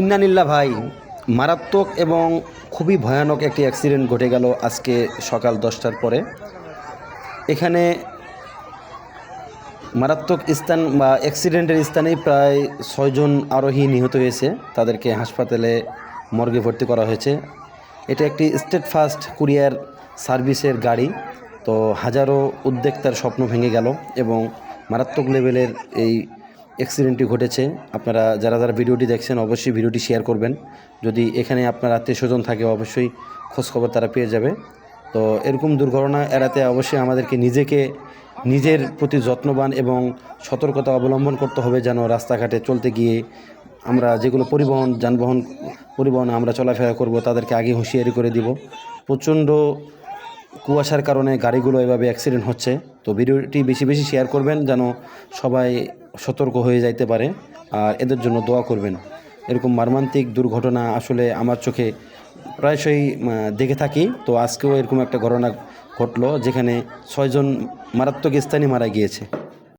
ইন্নানিল্লা ভাই, মারাত্মক এবং খুবই ভয়ানক একটি অ্যাক্সিডেন্ট ঘটে গেল আজকে সকাল দশটার পরে। এখানে মারাত্মক স্থান বা অ্যাক্সিডেন্টের স্থানেই প্রায় ছয়জন আরোহী নিহত হয়েছে, তাদেরকে হাসপাতালে মর্গে ভর্তি করা হয়েছে। এটা একটি স্টেট ফার্স্ট কুরিয়ার সার্ভিসের গাড়ি, তো হাজারো উদ্যোক্তার স্বপ্ন ভেঙে গেল এবং মারাত্মক লেভেলের এই অ্যাক্সিডেন্টটি ঘটেছে। আপনারা যারা যারা ভিডিওটি দেখছেন, অবশ্যই ভিডিওটি শেয়ার করবেন। যদি এখানে আপনার আত্মীয় স্বজন থাকে, অবশ্যই খোঁজখবর তারা পেয়ে যাবে। তো এরকম দুর্ঘটনা এড়াতে অবশ্যই আমাদেরকে নিজেকে, নিজের প্রতি যত্নবান এবং সতর্কতা অবলম্বন করতে হবে, যেন রাস্তাঘাটে চলতে গিয়ে আমরা যেগুলো পরিবহন, যানবাহন পরিবহনে আমরা চলাফেরা করব, তাদেরকে আগে হুঁশিয়ারি করে দিব। প্রচণ্ড কুয়াশার কারণে গাড়িগুলো এভাবে অ্যাক্সিডেন্ট হচ্ছে। তো ভিডিওটি বেশি বেশি শেয়ার করবেন যেন সবাই সতর্ক হয়ে যাইতে পারে আর এদের জন্য দোয়া করবেন। এরকম মর্মান্তিক দুর্ঘটনা আসলে আমার চোখে প্রায়শই দেখে থাকি। তো আজকেও এরকম একটা ঘটনা ঘটলো যেখানে ছয়জন মারাত্মক স্থানে মারা গিয়েছে।